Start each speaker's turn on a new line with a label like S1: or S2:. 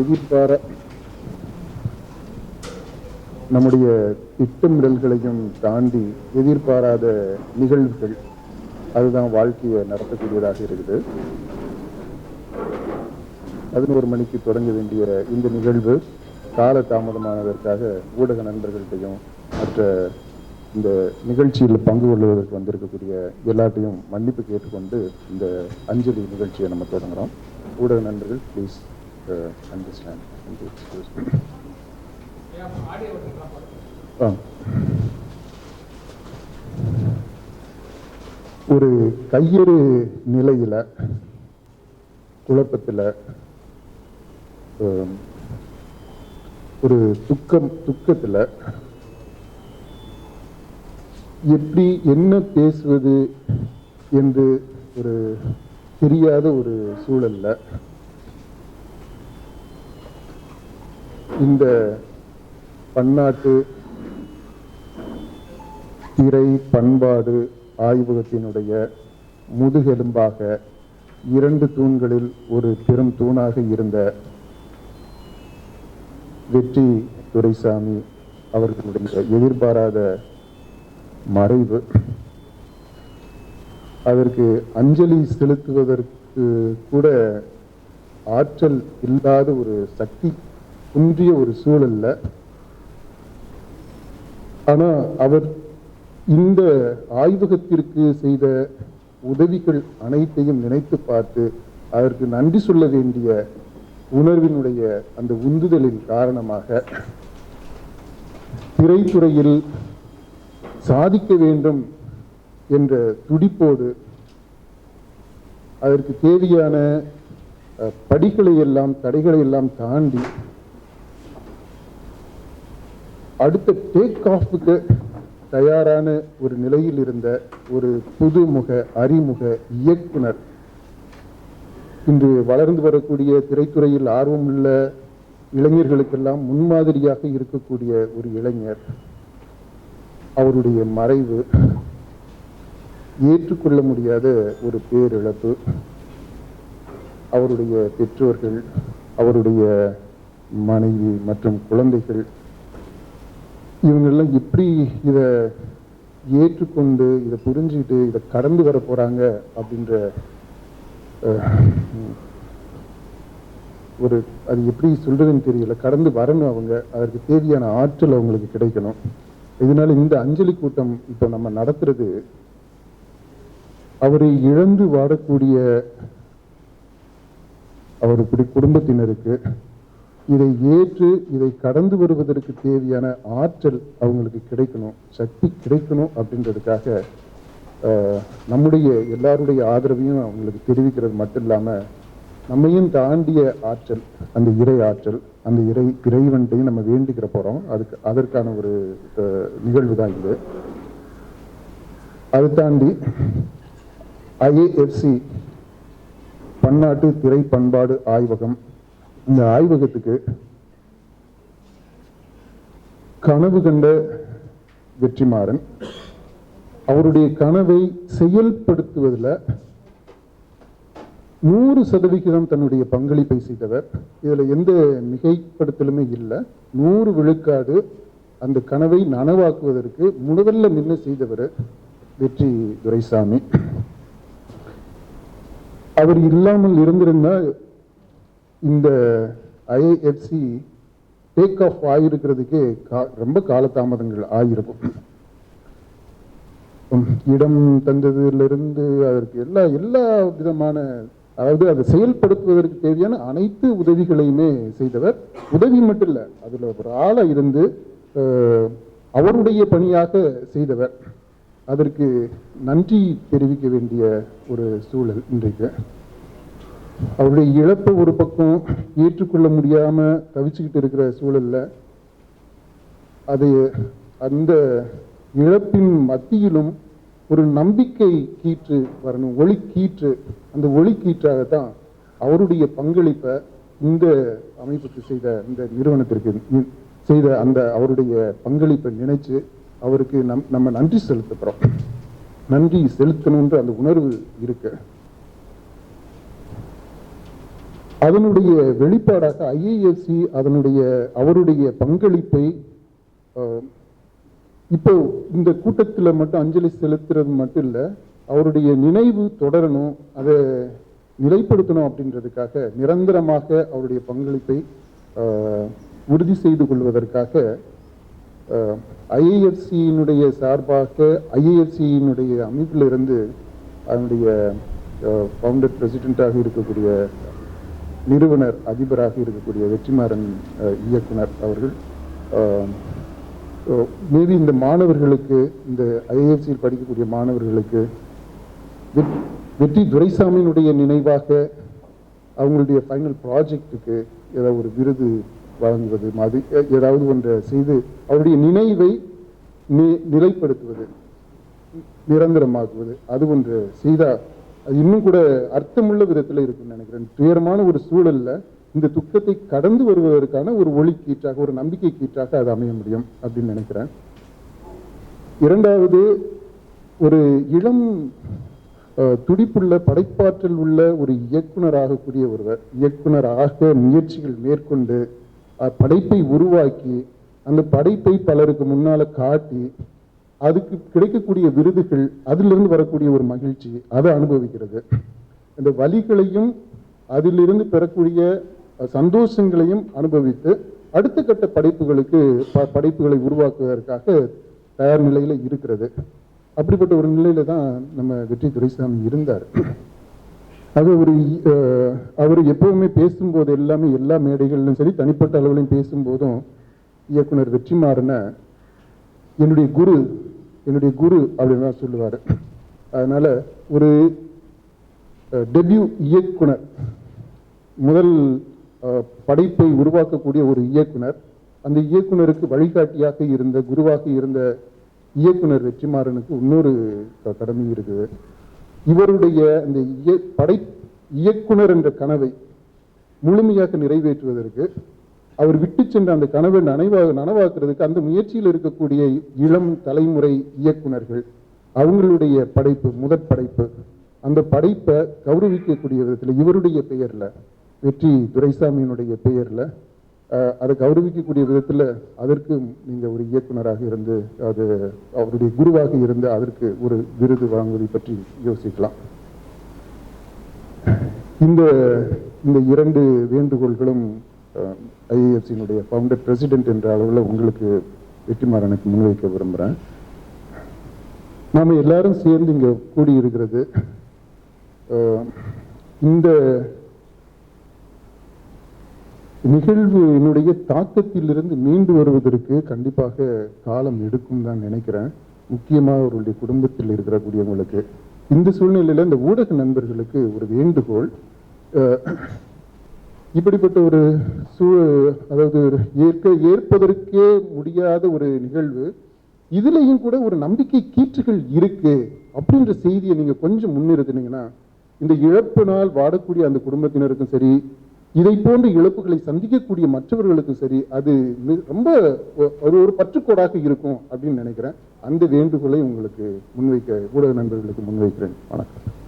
S1: எதிர்பார நம்முடைய திட்டமிடல்களையும் தாண்டி எதிர்பாராத நிகழ்வுகள் அதுதான் வாழ்க்கையை நடத்தக்கூடியதாக இருக்குது. பதினோரு மணிக்கு தொடங்க வேண்டிய இந்த நிகழ்வு கால தாமதமானதற்காக ஊடக நண்பர்கள்ட்டையும் மற்ற இந்த நிகழ்ச்சியில் பங்கு கொள்வதற்கு வந்திருக்கக்கூடிய எல்லாத்தையும் மன்னிப்பு கேட்டுக்கொண்டு இந்த அஞ்சலி நிகழ்ச்சியை நம்ம தொடங்குறோம். ஊடக நண்பர்கள் ப்ளீஸ் அண்டர்ஸ்டாண்ட் ஆ ஒரு கையெறு நிலையில குழப்பத்துல ஒரு துக்கம் துக்கத்துல எப்படி என்ன பேசுவது என்று ஒரு தெரியாத ஒரு சூழல்ல இந்த பன்னாட்டு திரை பண்பாடு ஆய்வகத்தினுடைய முதுகெலும்பாக இரண்டு தூண்களில் ஒரு பெரும் தூணாக இருந்த வெற்றி துரைசாமி அவர்களுடைய எதிர்பாராத மறைவு. அதற்கு அஞ்சலி செலுத்துவதற்கு கூட ஆற்றல் இல்லாத ஒரு சக்தி குன்றிய ஒரு சூழல்ல. ஆனா அவர் இந்த ஆய்வகத்திற்கு செய்த உதவிகள் அனைத்தையும் நினைத்து பார்த்து அதற்கு நன்றி சொல்ல வேண்டிய உணர்வினுடைய அந்த உந்துதலின் காரணமாக திரைத்துறையில் சாதிக்க வேண்டும் என்ற துடிப்போடு அதற்கு தேவையான அஹ், படிகளை எல்லாம் தடைகளை எல்லாம் தாண்டி அடுத்த டேக் ஆஃபுக்கு தயாரான ஒரு நிலையில் இருந்த ஒரு புதுமுக அறிமுக இயக்குனர். இன்று வளர்ந்து வரக்கூடிய திரைத்துறையில் ஆர்வமுள்ள இளைஞர்களுக்கெல்லாம் முன்மாதிரியாக இருக்கக்கூடிய ஒரு இளைஞர். அவருடைய மறைவு ஏற்றுக்கொள்ள முடியாத ஒரு பேரிழப்பு. அவருடைய பெற்றோர்கள் அவருடைய மனைவி மற்றும் குழந்தைகள் இவங்கெல்லாம் எப்படி இதை ஏற்றுக்கொண்டு இதை புரிஞ்சுக்கிட்டு இதை கடந்து வர போறாங்க அப்படின்ற ஒரு அது எப்படி சொல்கிறதுன்னு தெரியல. கடந்து வரணும் அவங்க. அதற்கு தேவையான ஆற்றல் அவங்களுக்கு கிடைக்கணும். இதனால இந்த அஞ்சலி கூட்டம் இப்போ நம்ம நடத்துறது அவரை இழந்து வாடக்கூடிய அவருடைய குடும்பத்தினருக்கு இதை ஏற்று இதை கடந்து வருவதற்கு தேவையான ஆற்றல் அவங்களுக்கு கிடைக்கணும் சக்தி கிடைக்கணும் அப்படின்றதுக்காக நம்முடைய எல்லாருடைய ஆதரவையும் அவங்களுக்கு தெரிவிக்கிறது மட்டும் இல்லாமல் நம்மையும் தாண்டிய ஆற்றல் அந்த இறை ஆற்றல் அந்த இறை இறைவன்ட்டையும் நம்ம வேண்டிக்கிற போகிறோம் அதுக்கு அதற்கான ஒரு நிகழ்வு தான் இது. அதை தாண்டி ஐஏஎஃப்சி பன்னாட்டு திரை பண்பாடு ஆய்வகம் இந்த ஆய்வகத்துக்கு கனவு கண்ட வெற்றிமாறன் அவருடைய கனவை செயல்படுத்துவதில் நூறு சதவிகிதம் தன்னுடைய பங்களிப்பை செய்தவர். இதுல எந்த மிகைப்படுத்தலுமே இல்லை. நூறு விழுக்காடு அந்த கனவை நனவாக்குவதற்கு முதல்ல நின்று செய்தவர் வெற்றி துரைசாமி. அவர் இல்லாமல் இருந்திருந்தா இந்த ஐஏஎஃப்சி டேக் ஆஃப் ஆகிருக்கிறதுக்கே கா- ரொம்ப காலதாமதங்கள் ஆகிருக்கும் இடம் தந்ததிலிருந்து அதற்கு எல்லா எல்லா விதமான அதாவது அதை செயல்படுத்துவதற்கு தேவையான அனைத்து உதவிகளையுமே செய்தவர். உதவி மட்டும் இல்லை அதில் ஒரு ஆளாக இருந்து அவருடைய பணியாக செய்தவர். அதற்கு நன்றி தெரிவிக்க வேண்டிய ஒரு சூழல் இன்றைக்கு. அவருடைய இழப்பை ஒரு பக்கம் ஏற்றுக்கொள்ள முடியாம தவிச்சுக்கிட்டு இருக்கிற சூழல்ல அதை அந்த இழப்பின் மத்தியிலும் ஒரு நம்பிக்கை கீற்று வரணும் ஒளி கீற்று. அந்த ஒளி கீற்றாகத்தான் அவருடைய பங்களிப்பை இந்த அமைப்புக்கு செய்த இந்த நிறுவனத்திற்கு செய்த அந்த அவருடைய பங்களிப்பை நினைச்சு அவருக்கு நம் நம்ம நன்றி செலுத்துகிறோம். நன்றி செலுத்தணுன்ற அந்த உணர்வு இருக்கு. அதனுடைய வெளிப்பாடாக ஐஏஎஸ்சி அதனுடைய அவருடைய பங்களிப்பை இப்போ இந்த கூட்டத்தில் மட்டும் அஞ்சலி செலுத்துறது மட்டும் இல்லை அவருடைய நினைவு தொடரணும் அதை நிலைப்படுத்தணும் அப்படின்றதுக்காக நிரந்தரமாக அவருடைய பங்களிப்பை உறுதி செய்து கொள்வதற்காக ஐஏஎஃப்சியினுடைய சார்பாக ஐஏஎஃப்சியினுடைய அமைப்பிலிருந்து அதனுடைய ஃபவுண்டர் பிரசிடெண்ட்டாக இருக்கக்கூடிய நிறுவனர் அதிபராக இருக்கக்கூடிய வெற்றிமாறன் இயக்குனர் அவர்கள் மேபி இந்த மாணவர்களுக்கு இந்த ஐஏஎஃப்சியில் படிக்கக்கூடிய மாணவர்களுக்கு வெற்றி- வெற்றி துரைசாமியினுடைய நினைவாக அவங்களுடைய ஃபைனல் ப்ராஜெக்டுக்கு ஏதாவது ஒரு விருது வழங்குவது மாதிரி ஏதாவது ஒன்றை செய்து அவருடைய நினைவை நி- நிலைப்படுத்துவது நிரந்தரமாக்குவது அது ஒன்று செய்தால் அது இன்னும் கூட அர்த்தமுள்ள விதத்தில் இருக்குன்னு நினைக்கிறேன். துயரமான ஒரு சூழல்ல இந்த துக்கத்தை கடந்து வருவதற்கான ஒரு ஒளி கீற்றாக ஒரு நம்பிக்கை கீற்றாக அது அமைய முடியும் அப்படின்னு நினைக்கிறேன். இரண்டாவது ஒரு இளம் அஹ், துடிப்புள்ள படைப்பாற்றல் உள்ள ஒரு இயக்குனராகக்கூடிய ஒருவர் இயக்குனராக முயற்சிகள் மேற்கொண்டு படைப்பை உருவாக்கி அந்த படைப்பை பலருக்கு முன்னால காட்டி அதுக்கு கிடைக்கக்கூடிய விருதுகள் அதிலிருந்து வரக்கூடிய ஒரு மகிழ்ச்சி அதை அனுபவிக்கிறது. இந்த வலிகளையும் அதிலிருந்து பெறக்கூடிய சந்தோஷங்களையும் அனுபவித்து அடுத்த கட்ட படைப்புகளுக்கு ப- படைப்புகளை உருவாக்குவதற்காக தயார் நிலையில் இருக்கிறது. அப்படிப்பட்ட ஒரு நிலையில தான் நம்ம வெற்றி துரைசாமி இருந்தார். அது ஒரு அவர் எப்பவுமே பேசும்போது எல்லாமே எல்லா மேடைகளிலும் சரி தனிப்பட்ட அளவிலையும் பேசும்போதும் இயக்குனர் வெற்றிமாறனை என்னுடைய குரு என்னுடைய குரு அப்படின்னு தான் சொல்லுவார். அதனால ஒரு டெபியூ இயக்குனர் முதல் படைப்பை உருவாக்கக்கூடிய ஒரு இயக்குனர் அந்த இயக்குனருக்கு வழிகாட்டியாக இருந்த குருவாக இருந்த இயக்குனர் வெற்றிமாறனுக்கு இன்னொரு க- கடமை இருக்குது. இவருடைய அந்த இய படை இயக்குனர் என்ற கனவை முழுமையாக நிறைவேற்றுவதற்கு அவர் விட்டு சென்ற அந்த கனவை நனைவாக நனவாக்குறதுக்கு அந்த முயற்சியில் இருக்கக்கூடிய இளம் தலைமுறை இயக்குனர்கள் அவங்களுடைய படைப்பு முதற் படைப்பு அந்த படைப்பை கௌரவிக்கக்கூடிய விதத்தில் இவருடைய பெயர்ல வெற்றி துரைசாமியினுடைய பெயர்ல அஹ், அதை கௌரவிக்கக்கூடிய விதத்தில் அதற்கு நீங்கள் ஒரு இயக்குனராக இருந்து அது அவருடைய குருவாக இருந்து அதற்கு ஒரு விருது வழங்குவதை பற்றி யோசிக்கலாம். இந்த இந்த இரண்டு வேண்டுகோள்களும் ஐஏஎஃப்சியினுடைய ஃபவுண்டர் பிரசிடென்ட் என்ற அளவில் உங்களுக்கு வெற்றிமாறனுக்கு முன்வைக்க விரும்புகிறேன் நாம எல்லாரும் சேர்ந்து இங்கே கூடியிருக்கிறது இந்த நிகழ்வு என்னுடைய தாக்கத்திலிருந்து மீண்டு வருவதற்கு கண்டிப்பாக காலம் எடுக்கும் தான் நினைக்கிறேன். முக்கியமாக அவருடைய குடும்பத்தில் இருக்கக்கூடியவங்களுக்கு இந்த சூழ்நிலையில இந்த ஊடக நண்பர்களுக்கு ஒரு வேண்டுகோள் இப்படிப்பட்ட ஒரு சூ அதாவது ஏற்க ஏற்பதற்கே முடியாத ஒரு நிகழ்வு. இதுலேயும் கூட ஒரு நம்பிக்கை கீற்றுகள் இருக்கு அப்படின்ற செய்தியை நீங்கள் கொஞ்சம் முன்னிறுத்தினீங்கன்னா இந்த இழப்பினால் வாடக்கூடிய அந்த குடும்பத்தினருக்கும் சரி இதை போன்ற இழப்புகளை சந்திக்கக்கூடிய மற்றவர்களுக்கும் சரி அது ரொம்ப ஒரு ஒரு பற்றுக்கோடாக இருக்கும் அப்படின்னு நினைக்கிறேன். அந்த வேண்டுகோளை உங்களுக்கு முன்வைக்க ஊடக நண்பர்களுக்கு முன்வைக்கிறேன். வணக்கம்.